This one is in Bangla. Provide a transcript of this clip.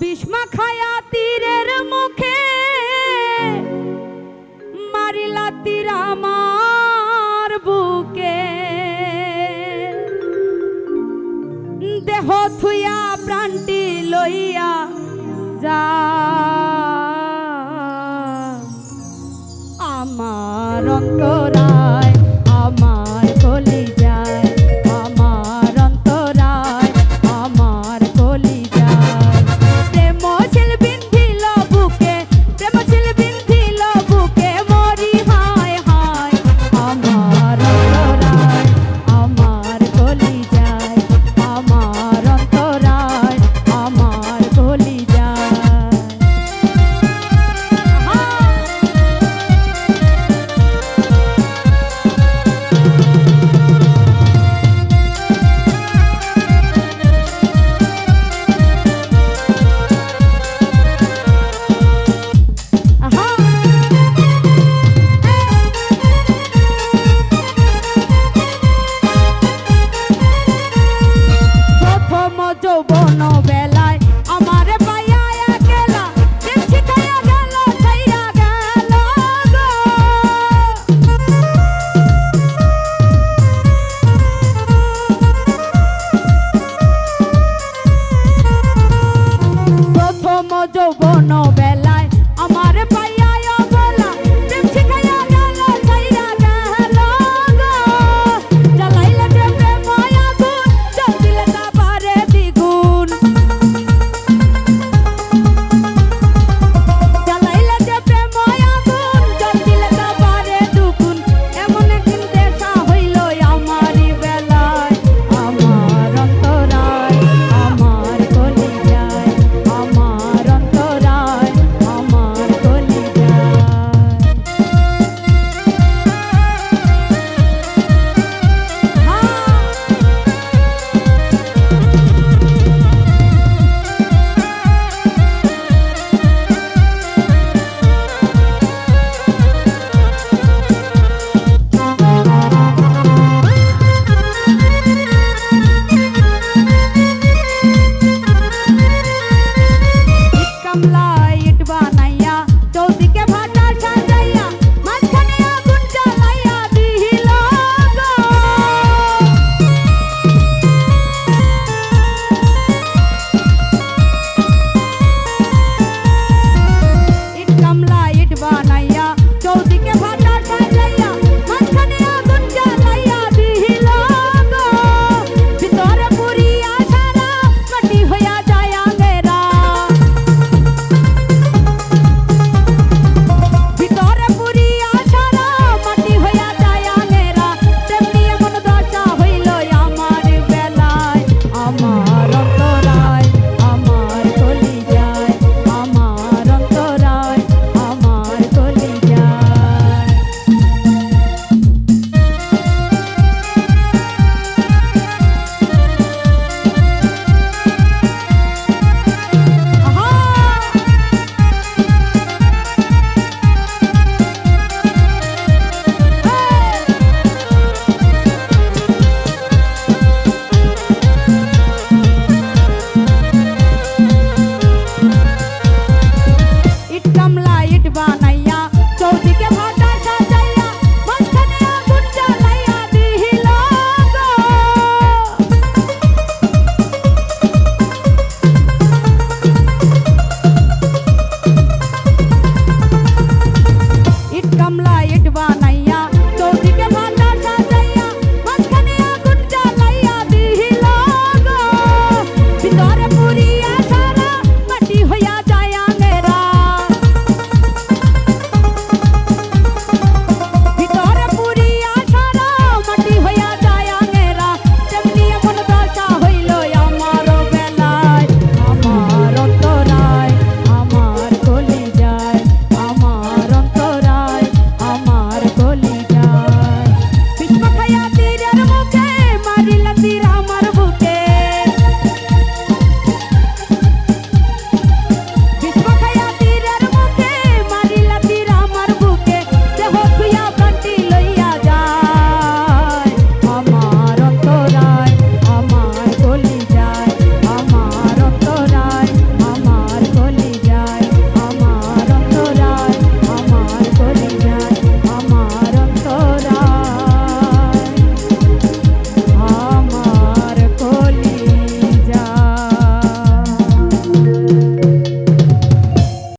বিষ্মা খায়া তীরের মুখে মারিলা তীর আমার বুকে। দেহ থুয়া প্রাণটি লইয়া যা। আমার অন্তরা teu bom nome. পাপি হইয়া